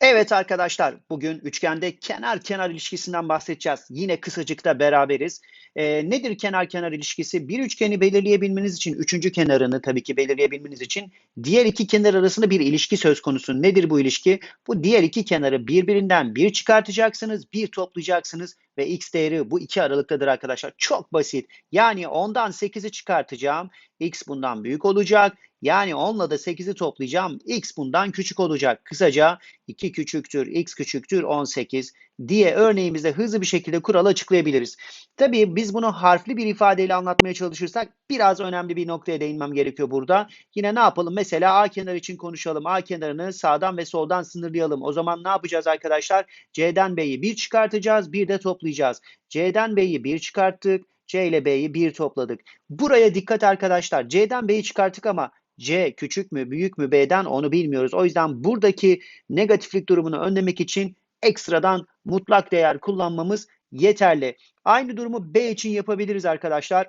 Evet arkadaşlar, bugün üçgende kenar-kenar ilişkisinden bahsedeceğiz. Yine kısacıkta beraberiz. Ee, nedir kenar-kenar ilişkisi? Bir üçgeni belirleyebilmeniz için, üçüncü kenarını tabii ki belirleyebilmeniz için diğer iki kenar arasında bir ilişki söz konusu. Nedir bu ilişki? Bu diğer iki kenarı birbirinden bir çıkartacaksınız, bir toplayacaksınız ve x değeri bu iki aralıktadır arkadaşlar. Çok basit. Yani 10'dan 8'i çıkartacağım. x bundan büyük olacak. Yani 10'la da 8'i toplayacağım. X bundan küçük olacak. Kısaca 2 küçüktür, X küçüktür 18 diye örneğimizde hızlı bir şekilde kuralı açıklayabiliriz. Tabii biz bunu harfli bir ifadeyle anlatmaya çalışırsak biraz önemli bir noktaya değinmem gerekiyor burada. Yine ne yapalım? Mesela A kenarı için konuşalım. A kenarını sağdan ve soldan sınırlayalım. O zaman ne yapacağız arkadaşlar? C'den B'yi 1 çıkartacağız, bir de toplayacağız. C'den B'yi 1 çıkarttık. C ile B'yi 1 topladık. Buraya dikkat arkadaşlar. C'den B'yi çıkarttık ama C küçük mü büyük mü B'den onu bilmiyoruz. O yüzden buradaki negatiflik durumunu önlemek için ekstradan mutlak değer kullanmamız yeterli. Aynı durumu B için yapabiliriz arkadaşlar.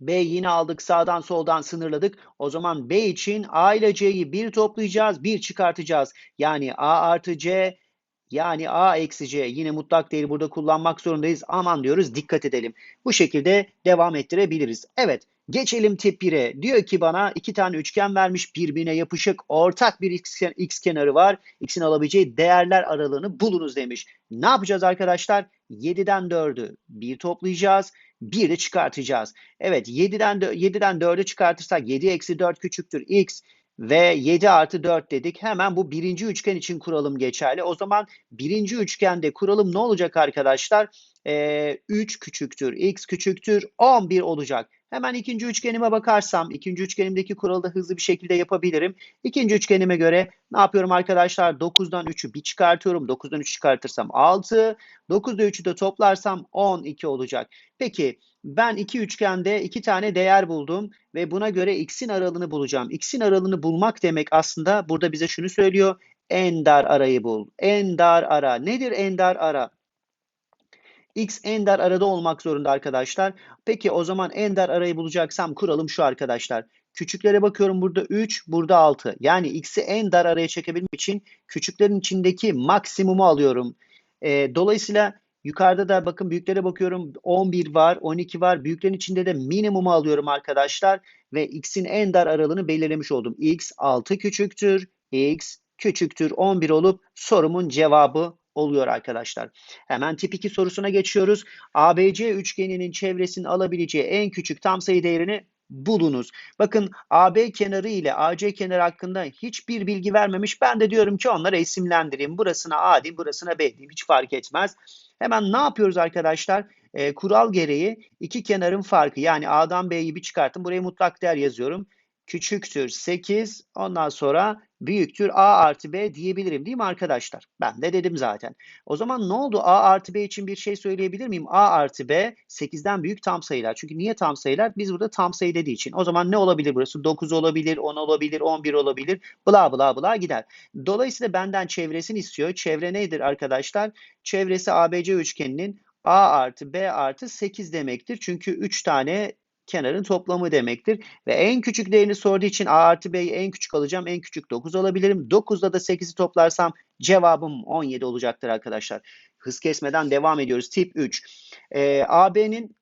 B yine aldık sağdan soldan sınırladık. O zaman B için A ile C'yi bir toplayacağız, bir çıkartacağız. Yani A artı C yani A eksi C yine mutlak değeri burada kullanmak zorundayız. Aman diyoruz dikkat edelim. Bu şekilde devam ettirebiliriz. Evet geçelim tip 1'e. Diyor ki bana iki tane üçgen vermiş birbirine yapışık ortak bir x, x kenarı var. X'in alabileceği değerler aralığını bulunuz demiş. Ne yapacağız arkadaşlar? 7'den 4'ü 1 toplayacağız. 1 de çıkartacağız. Evet 7'den 7'den 4'ü çıkartırsak 7 eksi 4 küçüktür x ve 7 artı 4 dedik. Hemen bu birinci üçgen için kuralım geçerli. O zaman birinci üçgende kuralım ne olacak arkadaşlar? Ee, 3 küçüktür, x küçüktür, 11 olacak. Hemen ikinci üçgenime bakarsam, ikinci üçgenimdeki kuralı da hızlı bir şekilde yapabilirim. İkinci üçgenime göre ne yapıyorum arkadaşlar? 9'dan 3'ü bir çıkartıyorum. 9'dan 3 çıkartırsam 6. 9'da 3'ü de toplarsam 12 olacak. Peki ben iki üçgende iki tane değer buldum ve buna göre x'in aralığını bulacağım. X'in aralığını bulmak demek aslında burada bize şunu söylüyor. En dar arayı bul. En dar ara. Nedir en dar ara? X en dar arada olmak zorunda arkadaşlar. Peki o zaman en dar arayı bulacaksam kuralım şu arkadaşlar. Küçüklere bakıyorum burada 3, burada 6. Yani x'i en dar araya çekebilmek için küçüklerin içindeki maksimumu alıyorum. E, dolayısıyla yukarıda da bakın büyüklere bakıyorum 11 var, 12 var. Büyüklerin içinde de minimumu alıyorum arkadaşlar. Ve x'in en dar aralığını belirlemiş oldum. x 6 küçüktür, x küçüktür 11 olup sorumun cevabı oluyor arkadaşlar. Hemen tip 2 sorusuna geçiyoruz. ABC üçgeninin çevresini alabileceği en küçük tam sayı değerini bulunuz. Bakın AB kenarı ile AC kenarı hakkında hiçbir bilgi vermemiş. Ben de diyorum ki onları isimlendireyim. Burasına A diyeyim, burasına B diyeyim. Hiç fark etmez. Hemen ne yapıyoruz arkadaşlar? E, kural gereği iki kenarın farkı yani A'dan B'yi bir çıkartın. Buraya mutlak değer yazıyorum küçüktür 8 ondan sonra büyüktür A artı B diyebilirim değil mi arkadaşlar? Ben de dedim zaten. O zaman ne oldu? A artı B için bir şey söyleyebilir miyim? A artı B 8'den büyük tam sayılar. Çünkü niye tam sayılar? Biz burada tam sayı dediği için. O zaman ne olabilir burası? 9 olabilir, 10 olabilir, 11 olabilir. Bla bla bla gider. Dolayısıyla benden çevresini istiyor. Çevre nedir arkadaşlar? Çevresi ABC üçgeninin A artı B artı 8 demektir. Çünkü 3 tane kenarın toplamı demektir. Ve en küçük değerini sorduğu için A artı B'yi en küçük alacağım. En küçük 9 alabilirim. 9'da da 8'i toplarsam cevabım 17 olacaktır arkadaşlar. Hız kesmeden devam ediyoruz. Tip 3. Ee, AB'nin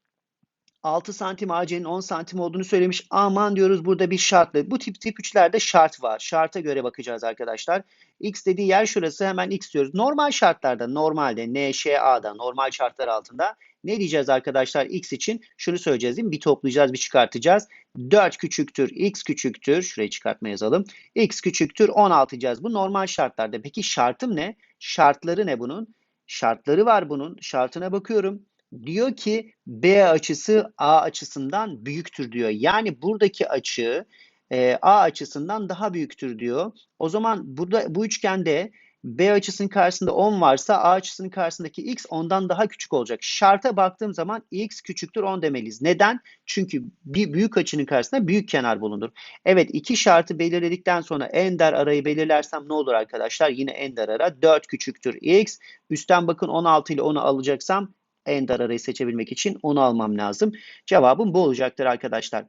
6 santim AC'nin 10 santim olduğunu söylemiş. Aman diyoruz burada bir şartlı. Bu tip tip 3'lerde şart var. Şarta göre bakacağız arkadaşlar. X dediği yer şurası hemen X diyoruz. Normal şartlarda normalde NŞA'da normal şartlar altında ne diyeceğiz arkadaşlar X için? Şunu söyleyeceğiz değil mi? Bir toplayacağız bir çıkartacağız. 4 küçüktür X küçüktür. Şurayı çıkartma yazalım. X küçüktür 16 diyeceğiz. Bu normal şartlarda. Peki şartım ne? Şartları ne bunun? Şartları var bunun. Şartına bakıyorum diyor ki B açısı A açısından büyüktür diyor. Yani buradaki açı e, A açısından daha büyüktür diyor. O zaman burada bu üçgende B açısının karşısında 10 varsa A açısının karşısındaki X ondan daha küçük olacak. Şarta baktığım zaman X küçüktür 10 demeliyiz. Neden? Çünkü bir büyük açının karşısında büyük kenar bulunur. Evet iki şartı belirledikten sonra en dar arayı belirlersem ne olur arkadaşlar? Yine en dar ara 4 küçüktür X. Üstten bakın 16 ile 10'u alacaksam en dar arayı seçebilmek için onu almam lazım. Cevabım bu olacaktır arkadaşlar.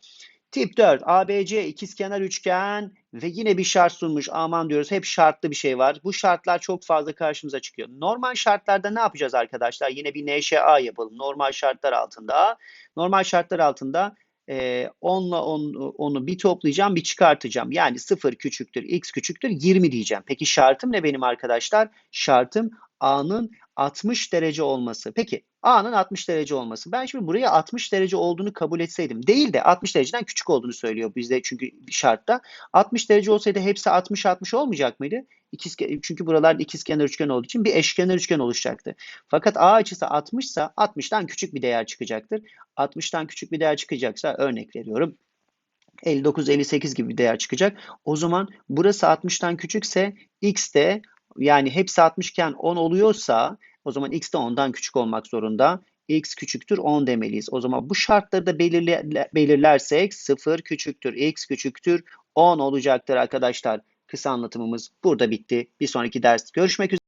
Tip 4 ABC ikizkenar üçgen ve yine bir şart sunmuş. Aman diyoruz hep şartlı bir şey var. Bu şartlar çok fazla karşımıza çıkıyor. Normal şartlarda ne yapacağız arkadaşlar? Yine bir NŞA yapalım. Normal şartlar altında. Normal şartlar altında e, 10 ile 10, onu bir toplayacağım bir çıkartacağım. Yani 0 küçüktür x küçüktür 20 diyeceğim. Peki şartım ne benim arkadaşlar? Şartım A'nın 60 derece olması. Peki A'nın 60 derece olması. Ben şimdi buraya 60 derece olduğunu kabul etseydim değil de 60 dereceden küçük olduğunu söylüyor bizde çünkü şartta. 60 derece olsaydı hepsi 60-60 olmayacak mıydı? İkiz, çünkü buralar ikizkenar üçgen olduğu için bir eşkenar üçgen oluşacaktı. Fakat A açısı 60 ise 60'tan küçük bir değer çıkacaktır. 60'tan küçük bir değer çıkacaksa örnek veriyorum. 59-58 gibi bir değer çıkacak. O zaman burası 60'tan küçükse x de yani hepsi 60 iken 10 oluyorsa o zaman x de 10'dan küçük olmak zorunda. x küçüktür 10 demeliyiz. O zaman bu şartları da belirle, belirlersek 0 küçüktür x küçüktür 10 olacaktır arkadaşlar. Kısa anlatımımız burada bitti. Bir sonraki ders görüşmek üzere.